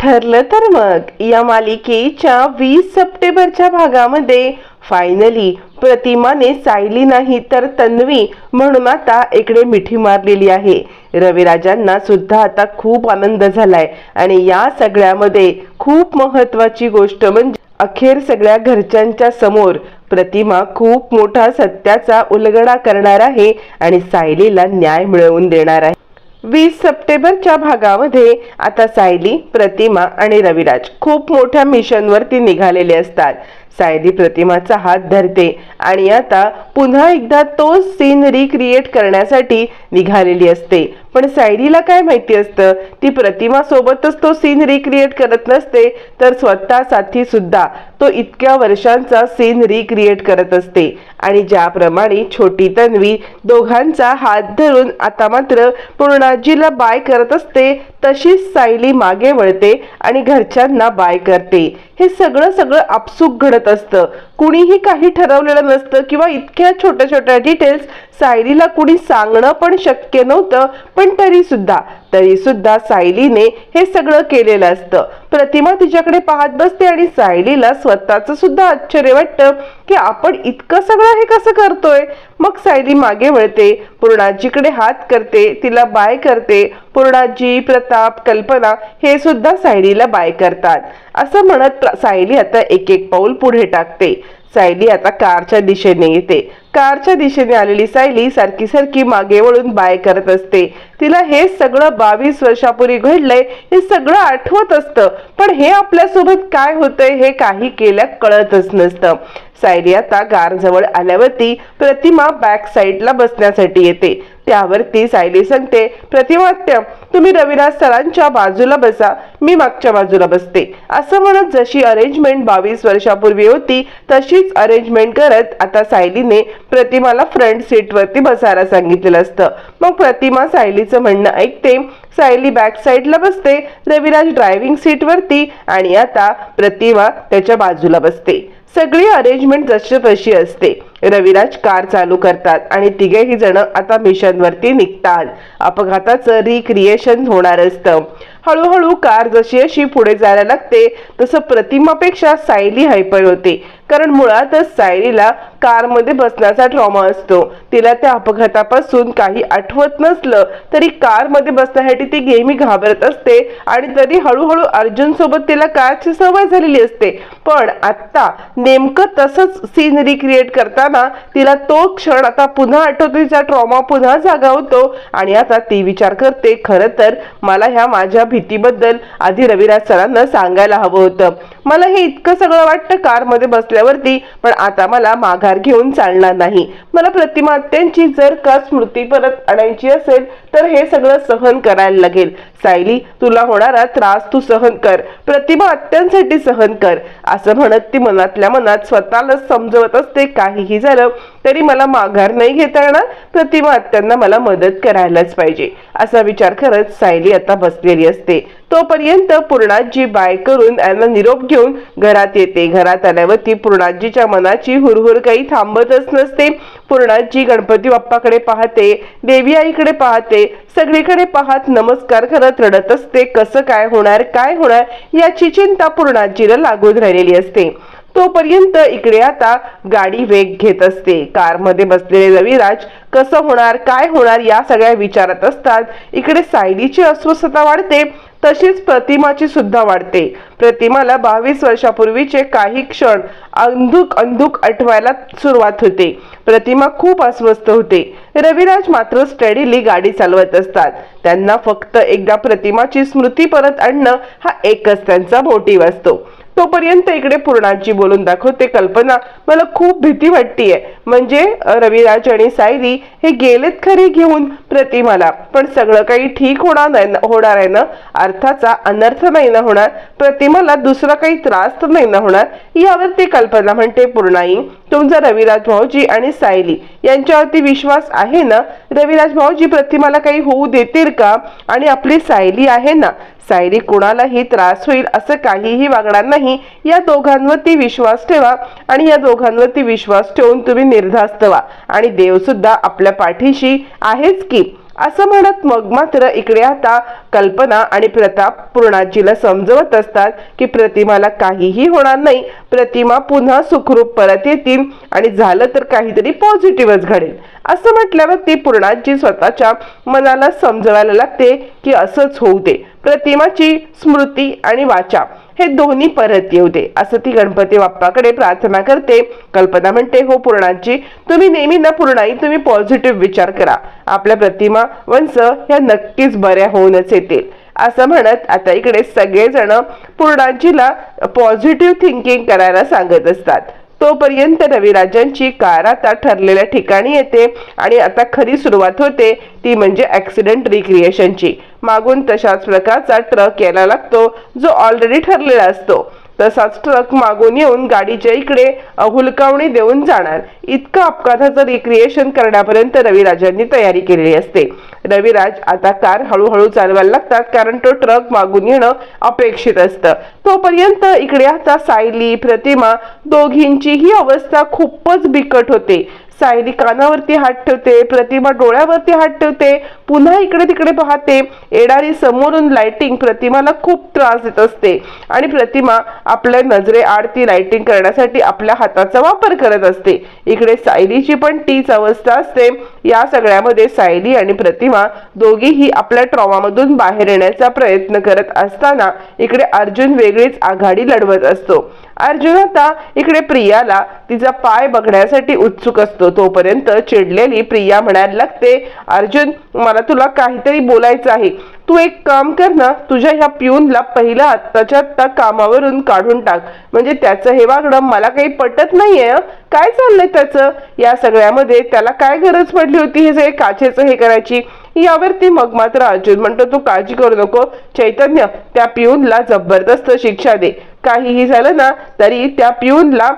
ठरलं तर मग. या मालिकेच्या वीस सप्टेंबरच्या भागामध्ये फायनली प्रतिमाने सायली नाही तर तन्वी म्हणून आता इकडे मिठी मारलेली आहे. रविराजांना सुद्धा आता खूप आनंद झालाय. आणि या सगळ्यामध्ये खूप महत्वाची गोष्ट म्हणजे अखेर सगळ्या घरच्यांच्या समोर प्रतिमा खूप मोठा सत्याचा उलगडा करणार आहे आणि सायलीला न्याय मिळवून देणार आहे. वीस सप्टेंबरच्या भागामध्ये आता सायली प्रतिमा आणि रविराज खूप मोठ्या मिशनवरती निघालेले असतात. सायली प्रतिमाचा हात धरते आणि आता पुन्हा एकदा तो सीन रिक्रिएट करण्यासाठी निघालेली असते. पण सायलीला काय माहिती असतं? ती प्रतिमा सोबतच तो सीन रिक्रिएट करत नसते तर स्वतः साथी सुद्धा तो इतक्या वर्षांचा सीन रिक्रिएट करत असते. आणि ज्याप्रमाणे छोटी तन्वी दोघांचा हात धरून आता मात्र पूर्णाजीला बाय करत असते तशीच सायली मागे वळते आणि घरच्यांना बाय करते. हे सगळं सगळं आपसूक घडत असतं. कुणीही काही ठरवलेलं नसतं किंवा इतक्या छोट्या छोट्या डिटेल्स सायरीला कुणी सांगणं पण शक्य नव्हतं पण तरी सुद्धा तरी सुद्धा सायलीने हे सगळं केलेलं असतं. प्रतिमा तिच्याकडे पाहत बसते आणि सायलीला स्वतःच सुद्धा आश्चर्य वाटतं की आपण इतकं सगळं हे कसं करतोय? मग सायली मागे वळते पूर्णाजीकडे हात करते तिला बाय करते. पूर्णाजी प्रताप कल्पना हे सुद्धा सायलीला बाय करतात. असं म्हणत सायली आता एक एक पाऊल पुढे टाकते. सायली आता कारच्या दिशेने येते. कारच्या दिशेने आलेली सायली सारखी सारखी मागे वळून बाय करत असते. तिला हे सगळं बावीस वर्षापूर्वी घडलंय हे सगळं आठवत असतं. पण हे आपल्यासोबत काय होतंय हे काही केल्या कळतच नसतं. सायली आता गारजवळ आल्यावरती प्रतिमा बॅक साईडला बसण्यासाठी येते. त्यावरती सायली सांगते प्रतिमात्य तुम्ही रविराज सरांच्या बाजूला बसा मी मागच्या बाजूला बसते. असं म्हणत जशी अरेंजमेंट बावीस वर्षापूर्वी होती तशीच अरेंजमेंट करत आता सायलीने प्रतिमाला फ्रंट सीटवरती बसायला सांगितलेलं असतं. मग प्रतिमा सायलीचं म्हणणं ऐकते सायली बॅक साईडला बसते रविराज ड्रायव्हिंग सीटवरती आणि आता प्रतिमा त्याच्या बाजूला बसते. सगळी अरेंजमेंट जशी असते. रविराज कार चालू करतात आणि तिघेही जण आता मिशनवरती निघतात. अपघाताचं रिक्रिएशन होणार असतं. हळूहळू कार जशी अशी पुढे जायला लागते तसं प्रतिमापेक्षा सायली हायपर होते. कारण मुळातच सायरीला कारमध्ये बसण्याचा ट्रॉमा असतो. तिला त्या अपघातापासून काही आठवत नसलं तरी कारमध्ये बसण्यासाठी ती नेहमी घाबरत असते आणि तरी हळूहळू अर्जुन सोबत तिला कारची सवय झालेली असते. पण आत्ता नेमकं तसंच सीन रिक्रिएट करताना तिला तो क्षण आता पुन्हा आठवतो तिचा ट्रॉमा पुन्हा जागा होतो आणि आता ती विचार करते खरं तर मला ह्या माझ्या भीतीबद्दल आधी रविराज सरांना सांगायला हवं होतं. मला हे इतकं सगळं वाटतं कारमध्ये बसल्यावरती पण आता मला माघार घेऊन चालणार नाही. मला प्रतिमा अत्यांची जर का स्मृती परत आणायची असेल तर हे सगळं सहन करायला लागेल. सायली तुला होणारा त्रास तू सहन कर. प्रतिमा अत्यांसाठी सहन कर. असं म्हणत ती मनातल्या मनात स्वतःला समजवत असते. काहीही झालं तरी मला माघार नाही घेता येणार. प्रतिभा आत्यांना मला मदत करायलाच पाहिजे. असा विचार करत सायली आता बसलेली असते. तोपर्यंत पूर्णाजी बाय करून यांना निरोप घेऊन घरात येते. घरात आल्यावरती पूर्णाजीच्या मनाची हुरहुर काही थांबतच नसते. पूर्णाजी गणपती बाप्पाकडे पाहते देवी आईकडे पाहते सगळीकडे पाहत नमस्कार करत रडत असते कसं काय होणार काय होणार याची चिंता पूर्णाजीला लागून राहिलेली असते. तोपर्यंत इकडे आता गाडी वेग घेत असते. कारमध्ये बसलेले रविराज कसं होणार काय होणार या सगळ्या विचारत असतात. इकडे सायलीची अस्वस्थता वाढते तशीच प्रतिमाची सुद्धा वाढते. प्रतिमाला बावीस वर्षापूर्वीचे काही क्षण अंधुक अंधुक आठवायला सुरुवात होते. प्रतिमा खूप अस्वस्थ होते. रविराज मात्र स्टडीली गाडी चालवत असतात. त्यांना फक्त एकदा प्रतिमाची स्मृती परत आणणं हा एकच त्यांचा मोटिव्ह असतो. तोपर्यंत इकडे पूर्णाची बोलून दाखवते कल्पना मला खूप भीती वाटतीये. म्हणजे रविराज आणि सायरी हे गेलेत खरी घेऊन प्रतिमाला. पण सगळं काही ठीक होणार नाही होणार आहे ना? अर्थाचा अनर्थ नाही ना होणार? प्रतिमाला दुसरा काही त्रास तर नाही ना होणार? यावरती कल्पना म्हणते पूर्णाई तुमचा रविराज भाऊजी आणि सायली यांच्यावरती विश्वास आहे ना? रविराज भाऊजी प्रतिमाला काही होऊ देतील का? आणि आपली सायली आहे ना? सायली कुणालाही त्रास होईल असं काहीही वागणार नाही. या दोघांवरती विश्वास ठेवा आणि या दोघांवरती विश्वास ठेवून तुम्ही निर्धास्त व्हा. आणि देवसुद्धा आपल्या पाठीशी आहेच की असं म्हणत मग मात्र इकडे आता कल्पना आणि प्रताप पूर्णाजीला समजवत असतात की प्रतिमाला काहीही होणार नाही. प्रतिमा पुन्हा सुखरूप परत येतील आणि झालं तर काहीतरी पॉझिटिव्हच घडेल. असं म्हटल्यावर ती पूर्णाजी स्वतःच्या मनाला समजवायला लागते की असंच होऊ दे. प्रतिमाची स्मृती आणि वाचा. हे दोन्ही परत येऊ दे. असं ती गणपती बाप्पाकडे प्रार्थना करते. कल्पना म्हणते हो पूर्णाजी तुम्ही नेहमी ना पूर्णाई तुम्ही पॉझिटिव्ह विचार करा. आपल्या प्रतिमा वंश ह्या नक्कीच बऱ्या होऊनच येतील. असं म्हणत आता इकडे सगळेजण पूर्णाजीला पॉझिटिव्ह थिंकिंग करायला सांगत असतात. तोपर्यंत रविराजांची कार आता ठरलेल्या ठिकाणी येते आणि आता खरी सुरुवात होते ती म्हणजे ऍक्सिडेंट रिक्रिएशनची मागून तशाच प्रकारचा ट्रक यायला लागतो जो ऑलरेडी ठरलेला असतो. तसाच ट्रक मागून येऊन गाडीच्या इकडे हुलकावणी देऊन जाणार. इतकं अपघाताचं रिक्रिएशन करण्यापर्यंत रविराजांनी तयारी केलेली असते. रविराज आता कार हळूहळू चालवायला लागतात कारण तो ट्रक मागून येणं अपेक्षित असतं. तोपर्यंत इकडे आता सायली प्रतिमा दोघींचीही अवस्था खूपच बिकट होते. सायली कानावरती हात ठेवते प्रतिमा डोळ्यावरती हात ठेवते पुन्हा इकडे तिकडे पाहते. येणारी समोरून लाइटिंग प्रतिमाला खूप त्रास देत असते. आणि प्रतिमा आपल्या नजरे आडती लाइटिंग करण्यासाठी आपल्या हाताचा वापर करत असते. इकडे सायलीची पण तीच अवस्था असते. या सगळ्यामध्ये सायली आणि प्रतिमा दोघीही आपल्या ट्रॉमामधून बाहेर येण्याचा प्रयत्न करत असताना इकडे अर्जुन वेगळीच आघाडी लढवत असतो. अर्जुन आता इकडे प्रियाला तिचा पाय बघण्यासाठी उत्सुक असतो. तोपर्यंत चिडलेली प्रिया म्हणायला लागते अर्जुन मला तुला काहीतरी बोलायचं आहे. तू एक काम कर ना तुझ्या ह्या पिऊनला पहिला आत्ताच्या आत्ता कामावरून काढून टाक. म्हणजे त्याचं हे वागणं मला काही पटत नाहीये काय चाललंय त्याचं? या सगळ्यामध्ये त्याला काय गरज पडली होती हे सगळे काचेचं हे करायची? यावरती मग मात्र अर्जुन म्हणतो तू काळजी करू नको. चैतन्य त्या पिऊनला जबरदस्त शिक्षा दे. काहीही झालं ना तरी त्या पिऊनला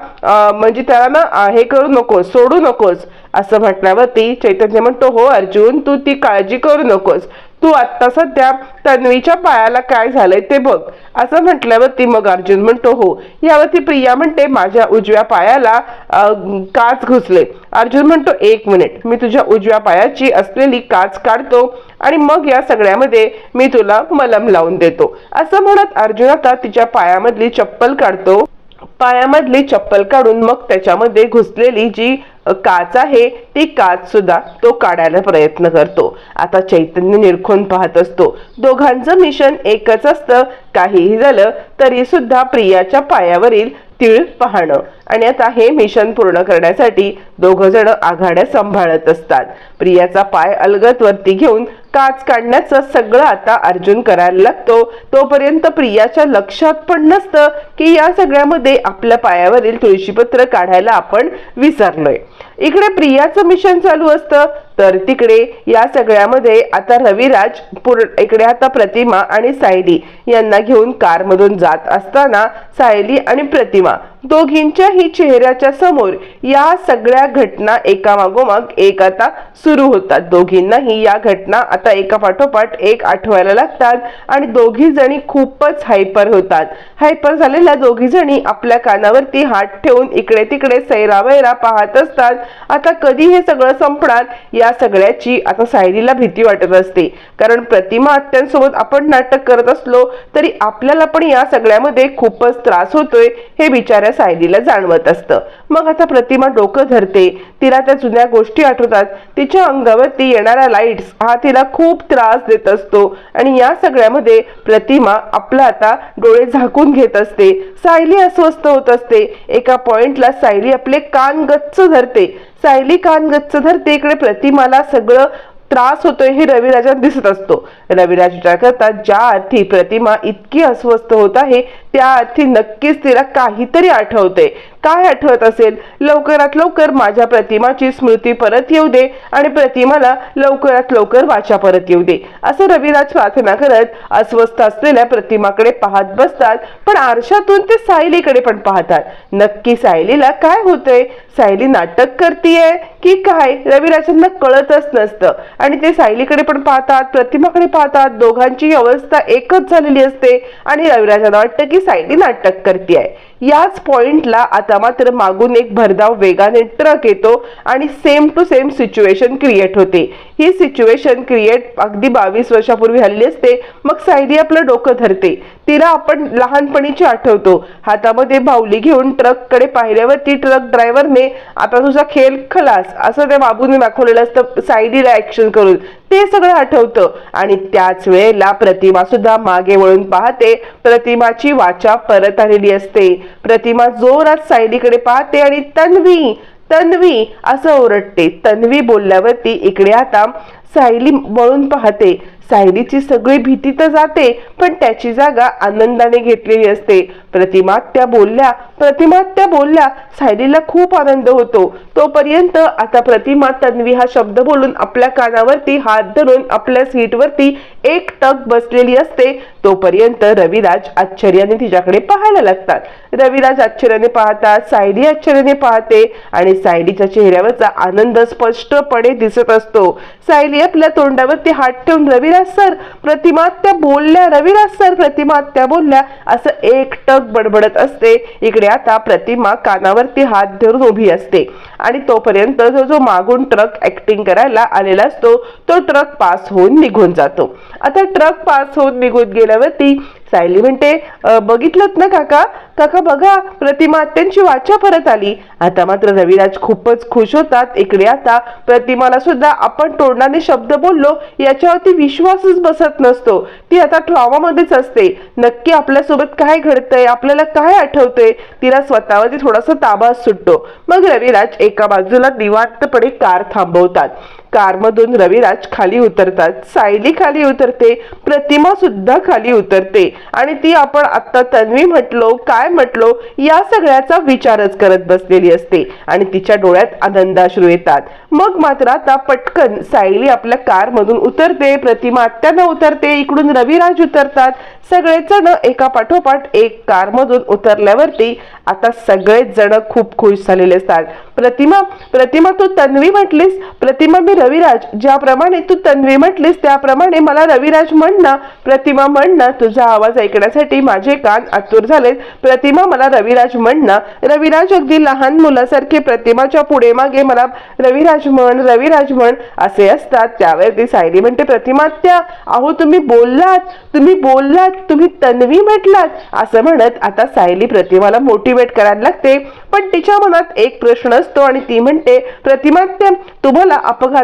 म्हणजे त्याला ना हे करू नकोस सोडू नकोस. असं म्हटल्यावरती चैतन्य म्हणतो हो अर्जुन तू ती काळजी करू नकोस. तू आत्ता सध्या तन्वीच्या पायाला काय झालंय ते बघ. असं म्हटल्यावरती मग अर्जुन म्हणतो हो. यावरती प्रिया म्हणते माझ्या उजव्या पायाला काच घुसले. अर्जुन म्हणतो एक मिनिट मी तुझ्या उजव्या पायाची असलेली काच काढतो आणि मग या सगळ्यामध्ये मी तुला मलम लावून देतो. असं म्हणत अर्जुन आता तिच्या पायामधली चप्पल काढतो. पायामधली चप्पल काढून मग त्याच्यामध्ये घुसलेली जी काच आहे ती काच सुद्धा तो काढायला प्रयत्न करतो. आता चैतन्य निरखून पाहत असतो. दोघांचं मिशन एकच असतं. काहीही झालं तरी सुद्धा प्रियाच्या पायावरील तीळ पाहणं. आणि आता हे मिशन पूर्ण करण्यासाठी दोघ जण आघाड्या सांभाळत असतात. प्रियाचा पाय अलगत वरती घेऊन काच काढण्याचं सगळं आता अर्जुन करायला लागतो. तोपर्यंत प्रियाच्या लक्षात पण नसतं की या सगळ्यामध्ये आपल्या पायावरील तुळशीपत्र काढायला आपण विसरलोय. इकडे प्रियाचं मिशन चालू असतं. तर तिकडे या सगळ्यामध्ये आता रविराज पूर्ण इकडे आता प्रतिमा आणि सायली यांना घेऊन कारमधून जात असताना सायली आणि प्रतिमा दोघींच्याही चेहऱ्याच्या समोर या सगळ्या घटना एकामागोमाग एक आता सुरू होतात. दोघींनाही या घटना आता एका पाठोपाठ एक आठवायला लागतात आणि दोघी जणी खूपच हायपर होतात. हायपर झालेल्या दोघी जणी आपल्या कानावरती हात ठेवून इकडे तिकडे सैरावैरा पाहत असतात. आता कधी हे सगळं संपणार? या सगळ्याची आता सायलीला भीती वाटत असते. कारण प्रतिमा आत्यांसोबत आपण नाटक करत असलो तरी आपल्याला पण या सगळ्यामध्ये खूपच त्रास होतोय हे बिचाऱ्या सायलीला जाणवत असतं. मग आता प्रतिमा डोकं धरते. तिला त्या जुन्या गोष्टी आठवतात. तिच्या अंगावरती येणारा लाईट्स हा तिला खूप त्रास देत असतो. आणि या सगळ्यामध्ये प्रतिमा आपला आता डोळे झाकून घेत असते. सायली अस्वस्थ होत असते. एका पॉइंटला सायली आपले कान गच्च धरते. सायली कान गच्च धरते. इकडे प्रतिमाला सगळं त्रास होतोय हे रविराजात दिसत असतो. रविराज विचार करतात ज्या अर्थी प्रतिमा इतकी अस्वस्थ होत आहे त्या अर्थी नक्कीच तिला काहीतरी आठवते काय आठवत असेल? लवकरात लवकर माझ्या प्रतिमाची स्मृती परत येऊ दे आणि प्रतिमाला लवकरात लवकर वाचा परत येऊ दे. असं रविराज प्रार्थना करत अस्वस्थ असलेल्या प्रतिमाकडे पाहत बसतात. पण आरशातून ते सायलीकडे पण पाहतात. नक्की सायलीला काय होतंय? सायली नाटक करतीये की काय? रविराजांना कळतच नसतं. आणि ते सायलीकडे पण पाहतात प्रतिमाकडे पाहतात. दोघांची अवस्था एकच झालेली असते. आणि रविराजांना वाटतं की सायली नाटक करतीये. याच पॉइंटला आता मात्र मागून एक भरधाव वेगाने ट्रक येतो आणि same to same situation create होते. ही सिच्युएशन क्रिएट अगदी बावीस वर्षापूर्वी हल्ली असते मग सायरी आपलं डोकं धरते. तिला आपण लहानपणीची आठवतो. हातामध्ये बाहुली घेऊन ट्रककडे पाहिल्यावरती ट्रक ड्रायव्हरने आता तुझा खेळ खलास असं त्या बाबूने दाखवलेलं असतं सायलीला ऍक्शन करून. ते सगळं आठवतं. आणि त्याच वेळेला प्रतिमा सुद्धा मागे वळून पाहते. प्रतिमाची वाचा परत आलेली असते. प्रतिमा जोरात सायलीकडे पाहते आणि तन्वी तन्वी असं ओरडते. तन्वी बोलल्यावरती इकडे आता सायली वळून पाहते. सायलीची सगळी भीती तर जाते पण त्याची जागा आनंदाने घेतलेली असते. प्रतिमा त्या बोलल्या प्रतिमा त्या बोलल्या सायलीला खूप आनंद होतो. तोपर्यंत आता प्रतिमा तन्वी हा शब्द बोलून आपल्या कानावरती हात धरून आपल्या सीटवरती एक टक बसलेली असते. तोपर्यंत रविराज आश्चर्याने तिच्याकडे पाहायला लागतात. रविराज आश्चर्याने पाहतात सायली आश्चर्याने पाहते आणि सायलीच्या चेहऱ्यावरचा आनंद स्पष्टपणे दिसत असतो. सायली आपल्या तोंडावरती हात ठेवून रविराज सर प्रतिमा त्या बोलल्या रविराज सर प्रतिमा त्या बोलल्या. असं एकटक बडबडत असते. इकडे आता प्रतिमा कानावरती हात धरून उभी असते. आणि तोपर्यंत जो जो मागून ट्रक ऍक्टिंग करायला आलेला असतो तो ट्रक पास होऊन निघून जातो. आता ट्रक पास होऊन निघून गेल्यावरती सायली म्हणते बघितलंत बघितलं ना काका? काका बघा प्रतिमा त्यांची वाचा परत आली. आता मात्र रविराज खूपच खुश होतात. इकडे आता प्रतिमाला सुद्धा आपण तोंडाने शब्द बोललो याच्यावरती विश्वासच बसत नसतो. ती आता ट्रॉमामध्येच असते. नक्की आपल्यासोबत काय घडतंय? आपल्याला काय आठवतंय? तिला स्वतःवरती थोडासा ताबा सुटतो. मग रविराज एका बाजूला निवांतपणे कार थांबवतात. कारमधून रविराज खाली उतरतात. सायली खाली उतरते प्रतिमा सुद्धा खाली उतरते. आणि ती आपण आता तन्वी म्हटलो काय म्हटलो या सगळ्याचा विचारच करत बसलेली असते. आणि तिच्या डोळ्यात आनंदाश्रू येतात. मग मात्र आता पटकन सायली आपल्या कारमधून उतरते प्रतिमा आत्यानं उतरते इकडून रविराज उतरतात. सगळेच जण एका पाठोपाठ एक कारमधून उतरल्यावरती आता सगळेच जण खूप खुश झालेले असतात. प्रतिमा प्रतिमा तू तन्वी म्हटलीस? प्रतिमा मी रविराज ज्याप्रमाणे तू तन्वी म्हटलीस त्याप्रमाणे मला रविराज म्हणणं प्रतिमा म्हणणं तुझा आवाज ऐकण्यासाठी माझे कान आतुर झालेत. प्रतिमा मला रविराज म्हणणं. रविराज अगदी लहान मुलासारखे प्रतिमाच्या पुढे मागे मला रविराज म्हण रविराज म्हण असे असतात. त्यावेळी ती सायली म्हणते प्रतिमा त्या अहो तुम्ही बोललात तुम्ही बोललात तुम्ही तन्वी म्हटलात. असं म्हणत आता सायली प्रतिमाला मोटिवेट करायला लागते. पण तिच्या मनात एक प्रश्न असतो आणि ती म्हणते प्रतिमा त्या तुम्हाला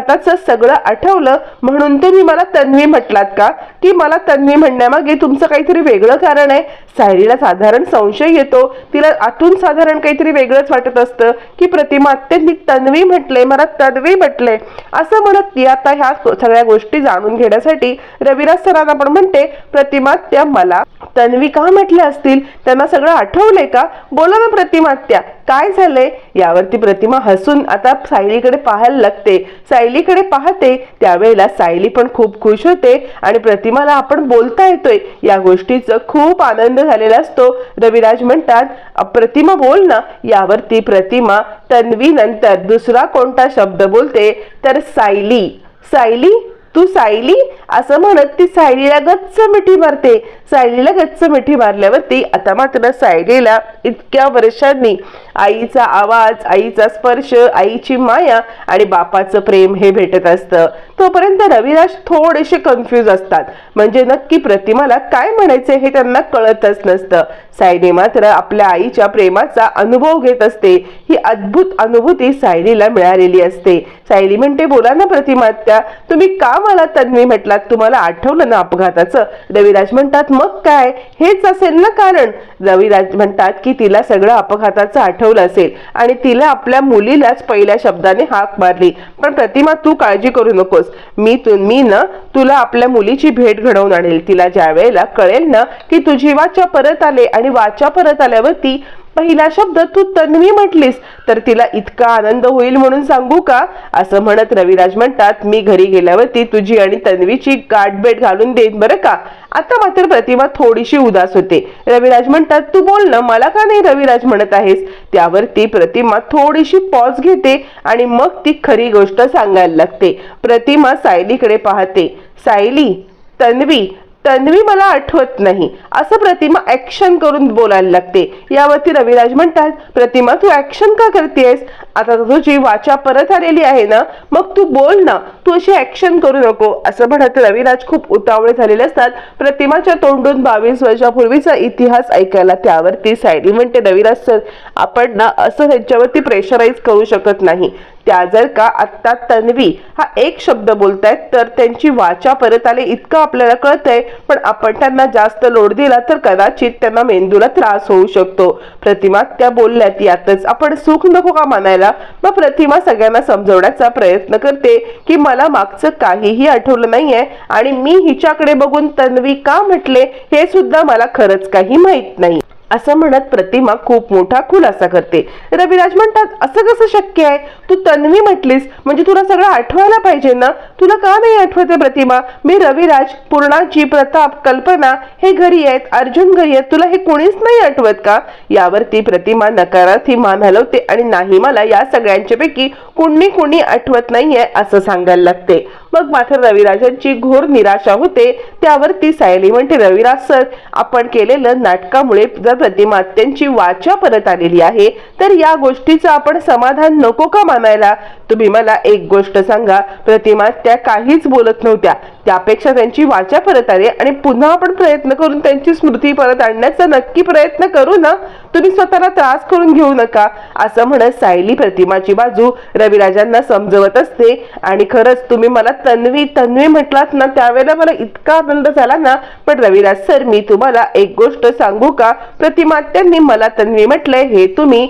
अपघाताचं सगळं आठवलं म्हणून तुम्ही मला तन्वी म्हटलात का? की मला तन्वी म्हणण्यामागे तुमचं काहीतरी वेगळं कारण आहे. सायलीला साधारण संशय येतो. तिला आतून साधारण काहीतरी वेगळंच वाटत असतं की प्रतिमा अत्यंत तन्वी म्हटले मला तन्वी म्हटले असं म्हणत ती आता ह्या सगळ्या गोष्टी जाणून घेण्यासाठी रविराज सरांना पण म्हणते प्रतिमा त्या मला तन्वी का म्हटले असतील? त्यांना सगळं आठवलंय का? बोला ना प्रतिमा त्या काय झालंय? यावरती प्रतिमा हसून आता सायलीकडे पाहायला लागते. सायलीकडे पाहते त्यावेळेला सायली पण खूप खुश होते आणि प्रतिमाला आपण बोलता येतोय. या गोष्टीचं खूप आनंद झालेला असतो. रविराज म्हणतात प्रतिमा बोल ना. यावरती प्रतिमा तन्वी नंतर दुसरा कोणता शब्द बोलते? तर सायली. सायली? तू सायली? असं म्हणत ती सायलीला गच्च मिठी मारते. सायलीला गच्च मिठी मारल्यावरती आता मात्र सायलीला इतक्या वर्षांनी आईचा आवाज आईचा स्पर्श आईची माया आणि बापाचं प्रेम हे भेटत असतं. तोपर्यंत रविराज थोडेसे कन्फ्यूज असतात. म्हणजे नक्की प्रतिमाला काय म्हणायचे हे त्यांना कळतच नसतं. सायली मात्र आपल्या आईच्या प्रेमाचा अनुभव घेत असते. ही अद्भुत अनुभूती सायलीला मिळालेली असते. सायली म्हणते बोला ना प्रतिमा त्या तुम्ही का मला तन्वी अपघात तुम्हाला आठवलं ना अपघाताचं? रविराज म्हणतात मग काय? हेच असेल ना कारण. रविराज म्हणतात की तिला सगळं अपघाताचं आठवलं असेल आणि तिला आपल्या मुलीलाच पहिल्या शब्दाने हाक मारली. पण प्रतिमा तू काळजी करू नकोस. मी तू मी ना तुला आपल्या मुलीची भेट घडवून आणेल. तिला ज्या वेळेला कळेल ना की तुझी वाचा परत आले आणि वाचा परत आल्यावरती पहिला शब्द तू तन्वी म्हटलीस तर तिला इतका आनंद होईल म्हणून सांगू का? असं म्हणत रविराज म्हणतात मी घरी गेल्यावरती तुझी आणि तन्वीची गाठभेट घालून देईन बरं का? आता मात्र प्रतिमा थोडीशी उदास होते. रविराज म्हणतात तू बोल ना मला का नाही रविराज म्हणत आहेस? त्यावरती प्रतिमा थोडीशी पॉज घेते आणि मग ती खरी गोष्ट सांगायला लागते. प्रतिमा सायलीकडे पाहते. सायली तन्वी तन्वी मला आठवत नाही. असं प्रतिमा ऍक्शन करून बोलायला लागते. यावरती रविराज म्हणतात प्रतिमा तू ऍक्शन का करतेस आता तुझी वाचा परत आलेली आहे ना? मग तू बोल ना. तू अशी ऍक्शन करू नको. असं म्हणत रविराज खूप उतावळे झालेले असतात. प्रतिमाच्या तोंडून बावीस वर्षापूर्वीचा इतिहास ऐकायला त्यावरती सायली म्हणते रविराज सर आपण ना असं त्यांच्यावरती प्रेशराईज करू शकत नाही. त्या जर का आत्ता तन्वी हा एक शब्द बोलतायत तर त्यांची वाचा परत आले इतकं आपल्याला कळतंय. पण आपण त्यांना जास्त लोड दिला तर कदाचित त्यांना मेंदूला त्रास होऊ शकतो. प्रतिमा त्या बोलल्यात यातच आपण सुख नको का मानायला? मग प्रतिमा सगळ्यांना समजवण्याचा प्रयत्न करते की मला मागचं काहीही आठवलं नाहीये आणि मी हिच्याकडे बघून तन्वी का म्हटले हे सुद्धा मला खरंच काही माहीत नाही. असं म्हणत प्रतिमा खूप मोठा खुलासा करते. रविराज म्हणतात असं कसं शक्य आहे? तू तन्वी म्हटलीस म्हणजे तुला सगळं आठवायला पाहिजे ना? तुला का नाही आठवते प्रतिमा? मी रविराज पूर्णाजी प्रताप कल्पना हे घरी आहेत अर्जुन घरी आहेत तुला हे कोणीच नाही आठवत का? यावरती प्रतिमा नकारार्थी मान हलवते आणि नाही मला या सगळ्यांच्या पैकी कुणी कुणी आठवत नाहीये असं सांगायला लागते. मग मात्र रविराजांची घोर निराशा होते. त्यावर ती सायली म्हणते रविराज सर आपण केलेलं नाटकामुळे जर प्रतिमा त्यांची वाचा परत आलेली आहे तर या गोष्टीचं आपण समाधान नको का मानायला? तुम्ही मला एक गोष्ट सांगा प्रतिमा त्या काहीच बोलत नव्हत्या. त्यापेक्षा त्यांची वाचा परत आली आणि पुन्हा आपण प्रयत्न करून त्यांची स्मृती परत आणण्याचा नक्की प्रयत्न करू ना तुम्ही स्वतःला त्रास करून घेऊ नका असं म्हणत सायली प्रतिमाची बाजू रविराजांना समजवत असते. आणि खरंच तुम्ही मला तन्वी तन्वी म्हटलात ना त्यावेळेला मला इतका आनंद झाला ना. पण रविराज सर मी तुम्हाला एक गोष्ट सांगू का? प्रतिमात्यांनी मला तन्वी म्हटलंय हे तुम्ही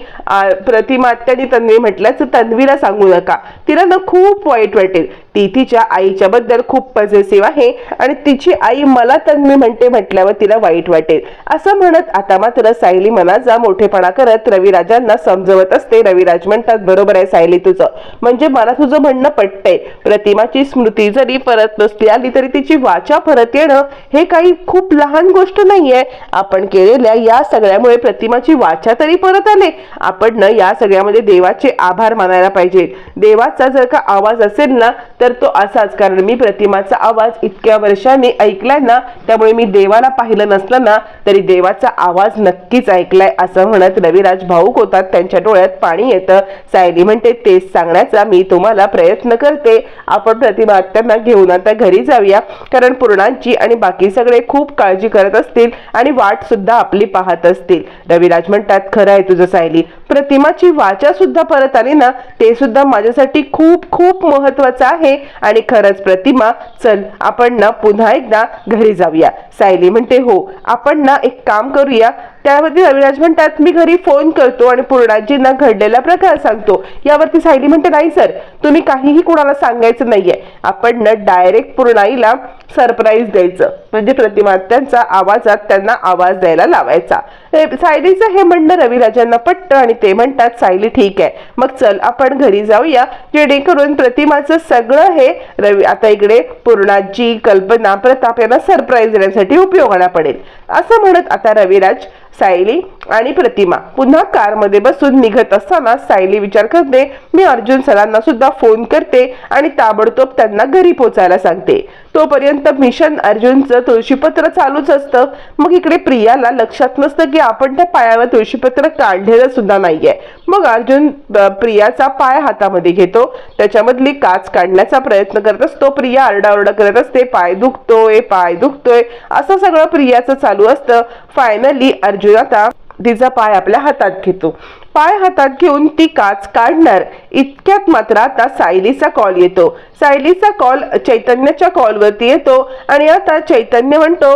प्रतिमात्यांनी तन्वी म्हटल्याचं तन्वीला सांगू नका. तिला ना खूप वाईट वाटेल. ती तिच्या आईच्या बद्दल खूप पॉझिटिव्ह आहे आणि तिची आई मला तन्वी म्हणते म्हटल्यावर तिला वाईट वाटेल. असं म्हणत आता मात्र सायली मनाचा मोठेपणा करत रविराजांना समजवत असते. रविराज म्हणतात बरोबर आहे सायली तुझं. म्हणजे मला तुझं म्हणणं पटतंय. प्रतिमाची स्मृती जरी परत नसली आली तरी तिची वाचा परत येणं हे काही खूप लहान गोष्ट नाहीये. आपण केलेल्या या सगळ्यामुळे प्रतिमाची वाचा तरी परत आले. आपण ना या सगळ्यामध्ये देवाचे आभार मानायला पाहिजे देवाचा जर का आवाज असेल ना तर तर तो असाच कारण मी प्रतिमाचा आवाज इतक्या वर्षांनी ऐकलाय ना त्यामुळे मी देवाला पाहिलं नसलं ना तरी देवाचा आवाज नक्कीच ऐकलाय असं म्हणत रविराज भाऊक होतात त्यांच्या डोळ्यात पाणी येतं. सायली म्हणते तेच सांगण्याचा मी तुम्हाला प्रयत्न करते. आपण प्रतिमा आत्यांना घेऊन आता घरी जाऊया. कारण पूर्णांची आणि बाकी सगळे खूप काळजी करत असतील आणि वाट सुद्धा आपली पाहत असतील. रविराज म्हणतात खरं आहे तुझं सायली. प्रतिमाची वाचा सुद्धा परत आली ना ते सुद्धा माझ्यासाठी खूप खूप महत्वाचं आहे. आणि खरंच प्रतिमा चल आपण ना पुन्हा एकदा घरी जाऊया. सायली म्हणते हो आपण ना एक काम करूया. त्यावरती रविराज म्हणतात मी घरी फोन करतो आणि पूर्णाजींना घडलेला प्रकार सांगतो. यावरती सायली म्हणते नाही सर तुम्ही काहीही कुणाला सांगायचं नाहीये. आपण ना डायरेक्ट पूर्णाईला सरप्राईज द्यायचं. म्हणजे प्रतिमा त्यांचा आवाजात त्यांना आवाज द्यायला लावायचा. सायलीचं हे म्हणणं रविराजांना पटतं आणि ते म्हणतात सायली ठीक आहे. मग चल आपण घरी जाऊया. जेणेकरून प्रतिमाचं सगळं हे रवी आता इकडे पूर्णाजी कल्पना प्रताप यांना सरप्राईज देण्यासाठी उपयोगाला पडेल. असं म्हणत आता रविराज सायली आणि प्रतिमा. पुन्हा कारमध्ये बसून निघत असताना सायली विचार करते मी अर्जुन सरांना सुद्धा फोन करते आणि ताबडतोब त्यांना घरी पोचायला सांगते. तोपर्यंत मिशन अर्जुनचं तुळशीपत्र चालूच असतं. मग इकडे प्रियाला लक्षात नसतं की आपण त्या पायावर तुळशीपत्र काढलेलं सुद्धा नाहीये. मग अर्जुन प्रियाचा पाय हातामध्ये घेतो. त्याच्यामधली काच काढण्याचा प्रयत्न करत असतो. प्रिया आरडाओरडा करत असते पाय दुखतोय पाय दुखतोय. असं सगळं प्रियाचं चालू असतं. फायनली अर्जुन आता तिचा पाय आपल्या हातात घेतो. पाय हातात घेऊन ती काच काढणार. इतक्यात मात्र आता सायलीचा कॉल येतो. सायलीचा कॉल चैतन्याच्या कॉलवरती येतो आणि आता चैतन्य म्हणतो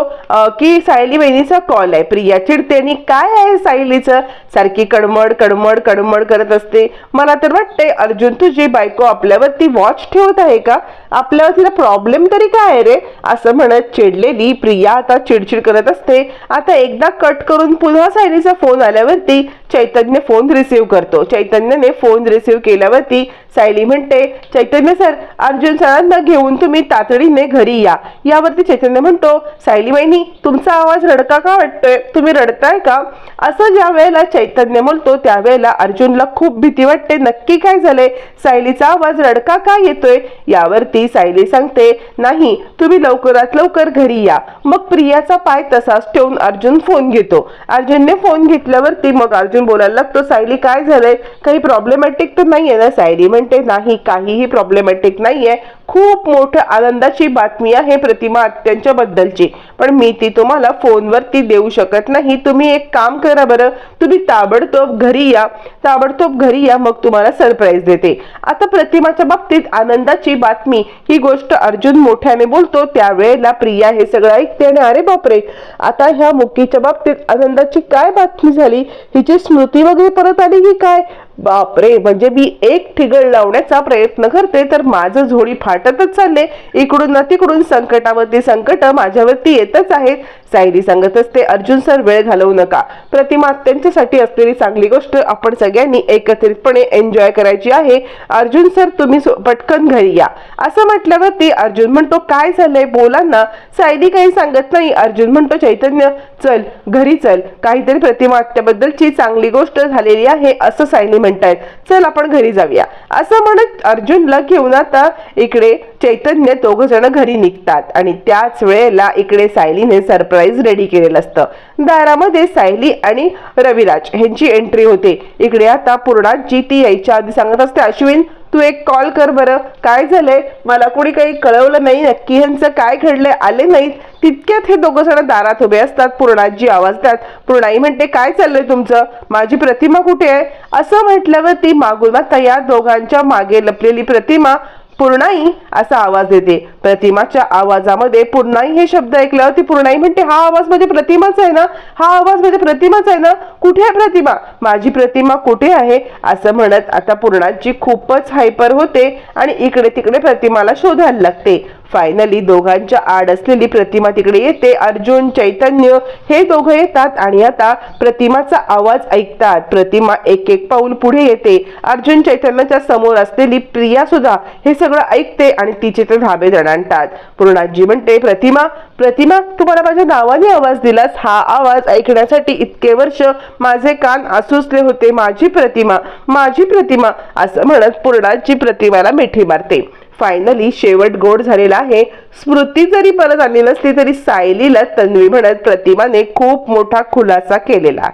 की सायली बहिणीचा कॉल आहे. प्रिया चिडते आणि काय आहे सायलीचं? सारखी कडमड कडमड कडमड करत असते. मला तर वाटते अर्जुन तुझी बायको आपल्यावरती वॉच ठेवत आहे का? आपल्यावर तिला प्रॉब्लेम तरी काय आहे रे? असं म्हणत चिडलेली प्रिया आता चिडचिड करत असते. आता एकदा कट करून पुन्हा सायलीचा फोन आल्यावरती चैतन्य फोन फोन रिसीव करतो. चैतन्यने फोन रिसीव केल्यावरती सायली म्हणते चैतन्य सर अर्जुन सरांना घेऊन तुम्ही तातडीने घरी या. यावरती चैतन्य म्हणतो सायली वहिनी तुमचा आवाज रडका का वाटतोय? तुम्ही रडताय का? असं ज्या वेळेला चैतन्य म्हणतो त्यावेळेला अर्जुनला खूप भीती वाटते नक्की काय झाले सायलीचा आवाज रडका का येतोय? यावरती सायली सांगते नाही तुम्ही लवकरात लवकर घरी या. मग प्रियाचा पाय तसाच ठेवून अर्जुन फोन घेतो. अर्जुनने फोन घेतल्यावरती मग अर्जुन बोलायला लागतो सायली काय झालंय? काही प्रॉब्लेमॅटिक तर नाहीये ना सायली? म्हणते नाही काहीही प्रॉब्लेमॅटिक नाहीये. खूप मोठं आनंदाची बातमी आहे प्रतिमा त्यांच्याबद्दलची पण मी ती तुम्हाला फोनवरती देऊ शकत नाही. तुम्ही एक काम करा बरं. तुम्ही ताबडतोब घरी या. ताबडतोब घरी या मग तुम्हाला सरप्राईज देते. आता प्रतिमाच्या बाबतीत आनंदाची बातमी ही गोष्ट अर्जुन मोठ्याने बोलतो. त्यावेळेला प्रिया हे सगळं ऐकते आणि अरे बापरे! आता ह्या मुक्कीच्या बाबतीत आनंदाची काय बातमी झाली? हिची स्मृती वगैरे परत आली की काय? बापरे म्हणजे मी एक ठिगळ लावण्याचा प्रयत्न करते तर माझं झोडी फाटतच चालले. इकडून ना तिकडून संकटावरती संकट माझ्यावरती येतच आहेत. सायली सांगत असते अर्जुन सर वेळ घालवू नका. प्रतिमा त्यांच्यासाठी असलेली चांगली गोष्ट आपण सगळ्यांनी एकत्रितपणे एन्जॉय करायची आहे. अर्जुन सर तुम्ही पटकन घरी या. असं म्हटल्यावरती अर्जुन म्हणतो काय झालंय? बोला ना. सायली काही सांगत नाही. अर्जुन म्हणतो चैतन्य चल घरी चल. काहीतरी प्रतिमा आत्याबद्दलची चांगली गोष्ट झालेली आहे असं सायली म्हणतायत चल आपण घरी जाऊया. असं म्हणत अर्जुनला घेऊन आता इकडे चैतन्य दोघ जण घरी निघतात आणि त्याच वेळेला इकडे सायलीने सरप्राईज रेडी केलेलं असतं. दारामध्ये सायली आणि रविराज यांची एंट्री होते. इकडे आता पूर्णाजी ती यायच्या आधी सांगत असते अश्विन तू एक कॉल कर बरं. काय झालंय? मला कोणी काही कळवलं नाही. नक्की ह्यांचं काय घडलंय? आले नाहीत. तितक्यात हे दोघं जण दारात उभे असतात. पूर्णाजी आवाज पूर्णाई म्हणते काय चाललंय तुमचं? माझी प्रतिमा कुठे आहे? असं म्हटल्यावर ती मागून आता या दोघांच्या मागे लपलेली प्रतिमा पूर्णाई असा आवाज देते. प्रतिमाच्या आवाजामध्ये पूर्णाई हे शब्द ऐकल्यावर ती पूर्णाई म्हणते हा आवाज म्हणजे प्रतिमाच आहे ना? हा आवाज म्हणजे प्रतिमाच आहे ना? कुठे आहे प्रतिमा? माझी प्रतिमा कुठे आहे? असं म्हणत आता पूर्णाची खूपच हायपर होते आणि इकडे तिकडे प्रतिमाला शोधायला लागते. फायनली दोघांच्या आड असलेली प्रतिमा तिकडे येते. अर्जुन चैतन्य हे दोघं येतात आणि आता प्रतिमाचा आवाज ऐकतात. प्रतिमा एक एक पाऊल पुढे येते. अर्जुन चैतन्याच्या समोर असलेली प्रिया सुद्धा हे सगळं ऐकते आणि तिचे ते धाबे दणाणतात. पूर्णाजी म्हणते प्रतिमा प्रतिमा तुम्हाला माझ्या नावाने आवाज दिलास? हा आवाज ऐकण्यासाठी इतके वर्ष माझे कान आसुसले होते. माझी प्रतिमा माझी प्रतिमा असं म्हणत पूर्णाजी प्रतिमाला मिठी मारते. फायनली शेवट गोड झालेला आहे. स्मृती जरी परत आली नसली तरी सायलीला तन्वी म्हणत प्रतिमाने खूप मोठा खुलासा केलेला